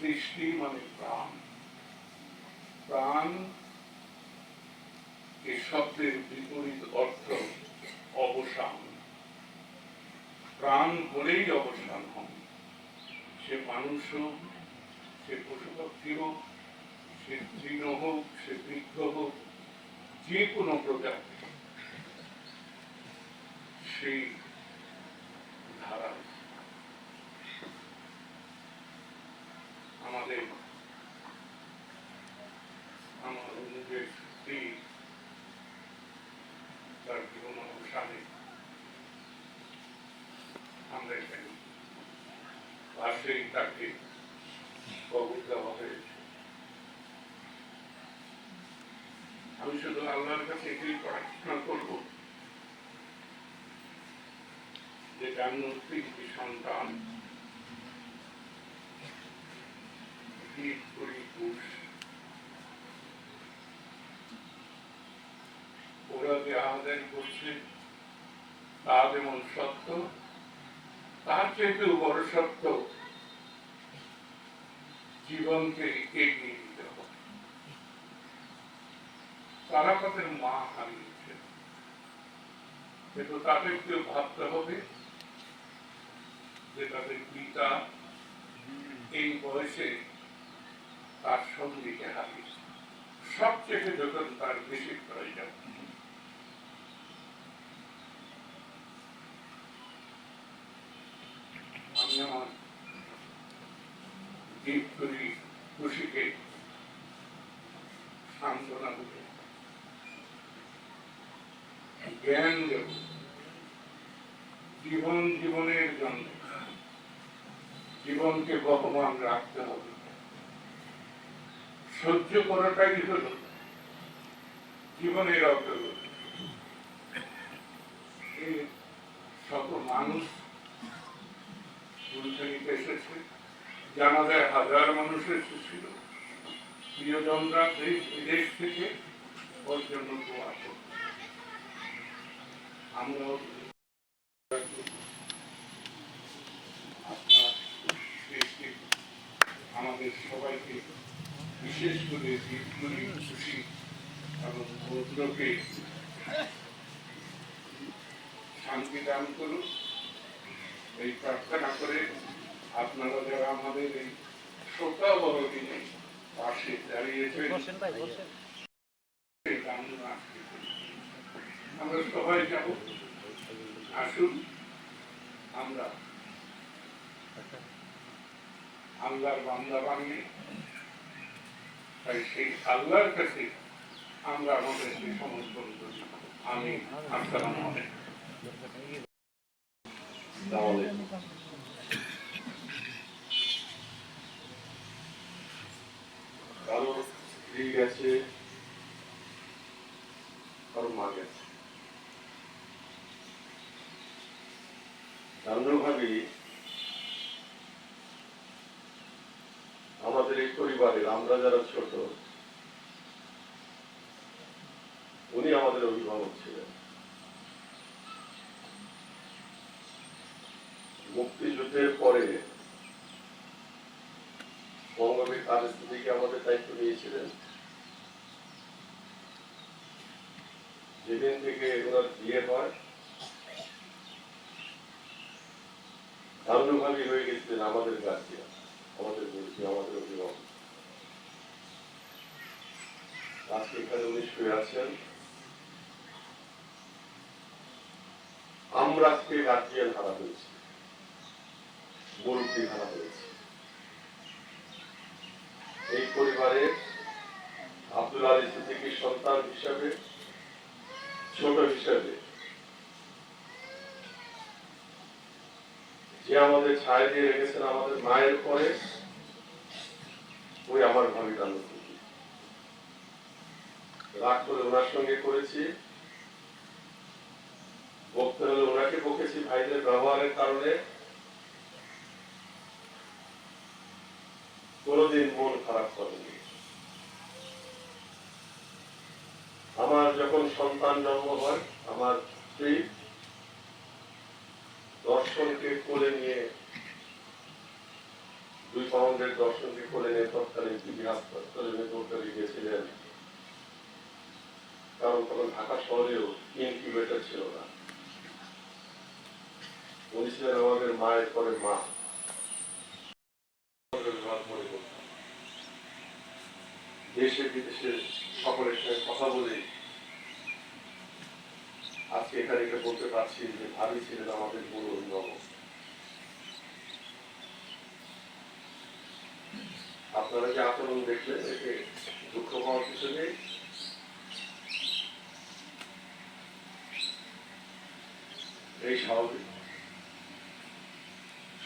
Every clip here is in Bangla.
সৃষ্টি মানে শব্দের বিপরীত অর্থ অবসান। প্রাণ বলেই অবসান হন সে মানুষ হোক, সে পশু পাখি হোক, সে তৃণ হোক, সে বৃক্ষ হোক যে কোনো প্রজা সেই ধারা আমাদের আমার নিজের স্ত্রী তার জীবন অবসানে আমরা এখানে পাশেই তাকে কবর দেওয়া হয়েছে আমি শুধু আল্লাহর কাছে এটাই প্রার্থনা করব। সন্তান ওরা যে আহাদারি করছে, তা যেমন সত্য, তার চেয়েও বড় সত্য, জীবনকে এগিয়ে দিতে হবে তারা তাদের মা হারিয়েছে কিন্তু তাদেরকেও ভাবতে হবে যে তাদের পিতা এই বয়সে তার সঙ্গীকে হারিয়েছে সবচেয়ে যখন তার বেশি প্রয়োজন আমি আমার করি খুশিকে সান্ত্বনা দেব জ্ঞান জীবন জীবনের জন্য। জীবনকে বহমান রাখতে হবে। সহ্য করাটাই হল জীবনের অগ্রগতি। শত মানুষ ফুলখানিতে এসেছে। জানা যায় হাজার মানুষ এসেছিল। প্রিয়জনরা দেশ বিদেশ থেকে দোয়া করত আমরাও আমাদের সবাইকে বিশেষ করে খুশি এবং ভদ্রকে শান্তি দান করুন। এই প্রার্থনা করে আপনারা যারা আমাদের এই শ্রোতা বড় দিনে পাশে দাঁড়িয়েছেন বসেন ভাই বসেন এই কামনা আমরা সবাই যাব। আসুন, আমরা। আল্লাহর বান্দা বানিয়ে, তাই সেই আল্লাহর কাছে আমরা আমাদেরকে সমর্পণ করি। আমি আসসালামু কারও গেছে কারও মা গেছে নানাভাবে পরিবারের আমরা যারা ছোট, উনি আমাদের অভিভাবক ছিলেন। মুক্তিযুদ্ধের পরে বঙ্গবীর পরিস্থিতিকে আমাদের দায়িত্ব নিয়েছিলেন যেদিন থেকে ওনার বিয়ে হয় দারুণভাবে হয়ে গেছিলেন আমাদের গার্জিয়ান আমাদের গুরুজি আমাদের অভিভাবক। শুয়ে আছেন। আমরা আজকে গার্জিয়ান হারা হয়েছি মুরব্বী হারা হয়েছে এই পরিবারের আব্দুল আলী সিদ্দিকীর সন্তান হিসাবে, ছোট হিসাবে, যে আমাদের ছায়া দিয়ে রেখেছেন আমাদের মায়ের পরে, ওই আমার ভাবিতাম রাগ করে ওনার সঙ্গে করেছি। বকতে হলে ওনাকে বকেছি ভাইদের ব্যবহারের কারণে। কোনোদিন মন খারাপ করেনি। আমার যখন সন্তান জন্ম হয়, আমার স্ত্রী দর্শনকে কোলে নিয়ে, দুই পাউন্ডের দর্শনকে কোলে নিয়ে তৎকালীন বিবি হাসপাতালে মেদিনীপুরে গিয়েছিলেন। ঢাকা শহরেও ইনকিউবেটর ছিল না। উনি ছিলেন আমাদের মায়ের পরে মা। দেশে বিদেশে সকলের সঙ্গে কথা বলে আজকে এখানে এটা বলতে পারছি যে ভাবি ছিলেন আমাদের গুরু অভিভাবক। আপনারা যে আচরণ দেখলেন, এতে দুঃখ পাওয়ার কিছু নেই। এই স্বাভাবিক।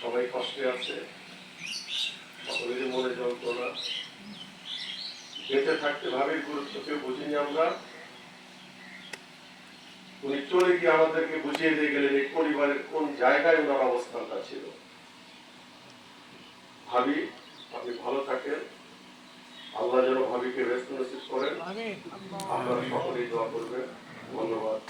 সবাই কষ্টে আছে সকলেরই মনে যন্ত্রণা। বেঁচে থাকতে ভাবে গুরুত্বকে বুঝিনি আমরা। উনি চলে গিয়ে আমাদেরকে বুঝিয়ে দিয়ে গেলেন এই পরিবারের কোন জায়গায় ওনার অবস্থানটা ছিল। ভাবি আপনি ভালো থাকেন। আল্লাহ যেন ভাবিকে ব্যস্ত নসিব করেন। আপনারা সকলেই দোয়া করবেন। ধন্যবাদ।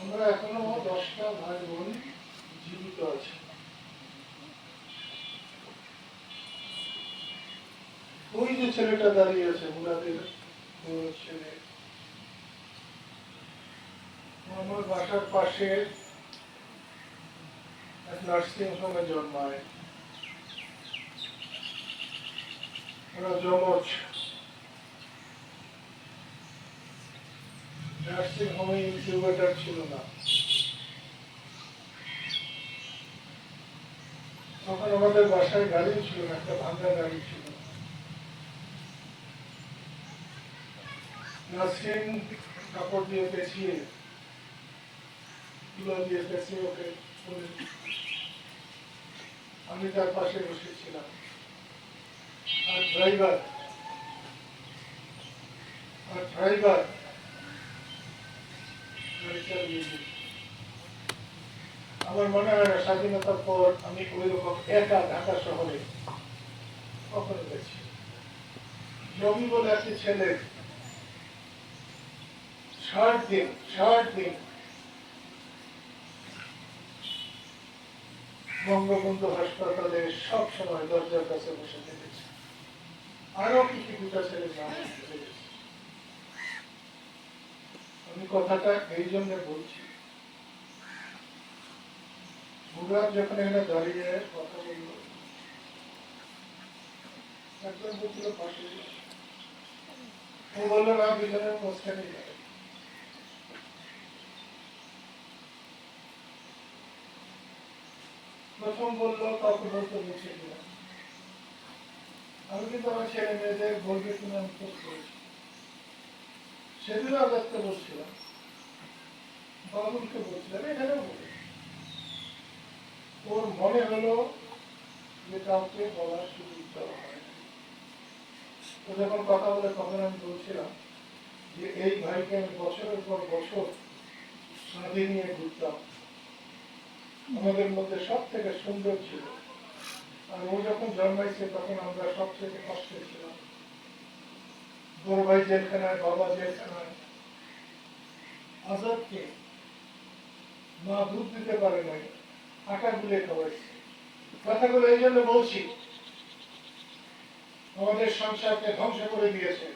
আমরা এখনও দশটা ভাই বোন জীবিত আছি। ওই যে ছেলেটা দাঁড়িয়ে আছে, মুরাদের ছেলে। আমার বাসার পাশে এক নার্সিং হোমে জন্মায়। ওরা জমজ নার্সিং হোমে ছিল না। তখন আমাদের বাসায় গাড়ি ছিল না, একটা ভাঙা গাড়ি ছিল। নার্সিং কাপড় দিয়ে পেঁচিয়ে তুলা দিয়ে পেঁচিয়ে ওকে আমি তার পাশে বসেছিলাম। আর ড্রাইভার আর ড্রাইভার। আমার মনে হয় না, স্বাধীনতার পর আমি ওই রকম একা ঢাকা শহরে কখনো গেছি। জমি বলে একটি ছেলে, ষাট দিন ষাট দিন বঙ্গবন্ধু হাসপাতালে সব সময় দরজার কাছে বসে থেকেছে। আরও কিছু দুটা ছেলে নাম ভুলে গেছি। আমি কথাটা এই জন্য বলছি। মুরাদ যখন এখানে দাঁড়িয়ে কথা বলল, একজন বলছিল ও না মাঝখানে প্রথম বলল কাউকে বলতে বলছে আমি কিন্তু আমার ছেলে মেয়েদের বলবে কিনা আমি করেছি সেদিনও আজাদকে বলছিলাম। বাবুলকে বলছিলাম, এখানেও ওর মনে হলো যে কাউকে বলার সুযোগ তো যখন কথা বলে তখন আমি বলছিলাম যে, এই ভাইকে আমি বছরের পর বছর সাথে নিয়ে ঘুরতাম। আমাদের মধ্যে সব থেকে সুন্দর ছিল। আর ও যখন জন্মাইছে তখন আমরা সব থেকে কষ্টে ছিলাম। বড় ভাই জেলখানায়, বাবা জেলখানায়। আজাদকে মা দুধ দিতে পারে নাই আটা গুলে খাওয়াইছে। কথাগুলো এই জন্য বলছি, আমাদের সংসারকে ধ্বংস করে দিয়েছে।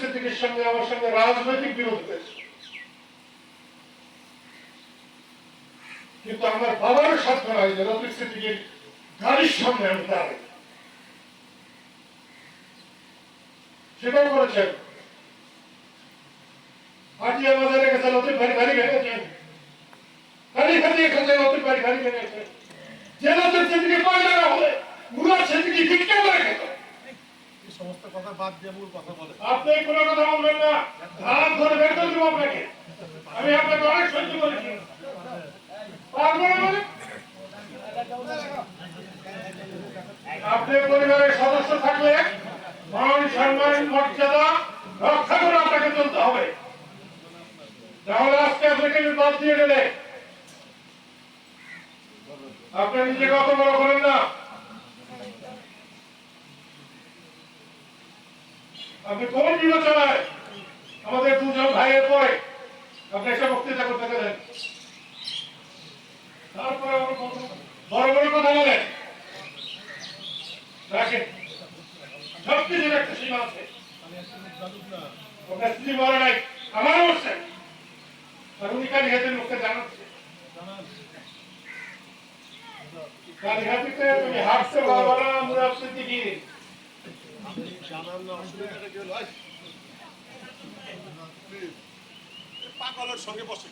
সিদ্দিকের সঙ্গে আমার সঙ্গে রাজনৈতিক বিরোধ হয়েছে। কিন্তু আমার বাবারও সাধ্য নয় যে লতিফ সিদ্দিকের গাড়ির সামনে আমি দাঁড়াই সেটাও করেছেন হাটিয়া বাজারে গেছে লতিফ ভাই গাড়ি ভেঙেছেন গাড়ি খাটিয়ে খেলছে লতিফ ভাই গাড়ি ভেঙেছে যে লতিফ সিদ্দিকে পয়সা না হলে মুরাদ সিদ্দিকি ভিক্ষা করে খেত। সমস্ত কথা বাদ দিয়ে মূল কথা বলে আপনি কোনো কথা বলবেন না। হাত ধরে বের করে দেবো আপনাকে। আমি আপনাকে অনেক সহ্য করেছি পারব না মানে? আপনি পরিবারের সদস্য থাকলে মান সম্মান মর্যাদা রক্ষা করে আপনাকে চলতে হবে তাহলে আজকে আপনাকে আমি বাদ দিয়ে গেলে আপনি নিজেকে অত বড় করেন না আপনি কোন বিবেচনায় আমাদের দুজন ভাইয়ের পরে আপনি এসে বক্তৃতা করতে গেলেন? তারপরে বড়- বড় কথা বলেন। রাখেন। সব একটা সীমা আছে। স্ত্রী বলে আমার কালী লোককে জানাচ্ছে তুমি জানার না অসুবিধাটা কি হলো আয়। পাগলের সঙ্গে বসে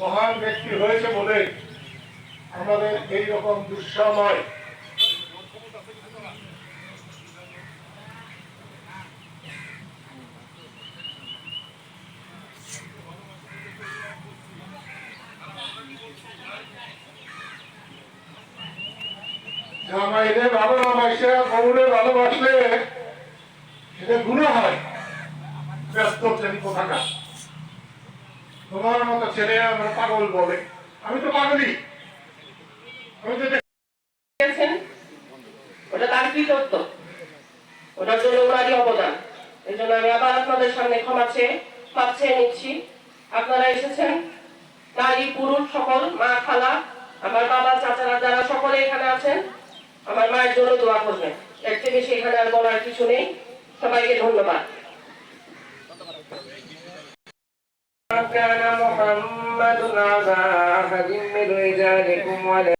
মহান ব্যক্তি হয়েছে বলে আমাদের এই রকম দুঃসময় ভালো না বাসে বউরে ভালোবাসলে এটা গুণা হয়। ব্যস্ত শ্রেণি কোথাকার? তোমার মতো ছেলে আমরা পাগল বলে। আমি তো পাগলই আমি তো ওটা তার কৃতত্ব। ওটার জন্য ওনারই অবদান। এই জন্য আমি আবার আপনাদের সামনে ক্ষমা চেয়ে মাপ চেয়ে নিচ্ছি। আপনারা এসেছেন? নারী, পুরুষ সকল, মা, খালা, আমার বাবা, চাচারা, যারা সকলে এখানে আছেন আমার মায়ের জন্য দোয়া করবেন এর থেকে বেশি এখানে আর বলার কিছু নেই সবাইকে ধন্যবাদ كان محمد أبا أحد من رجالكم ولا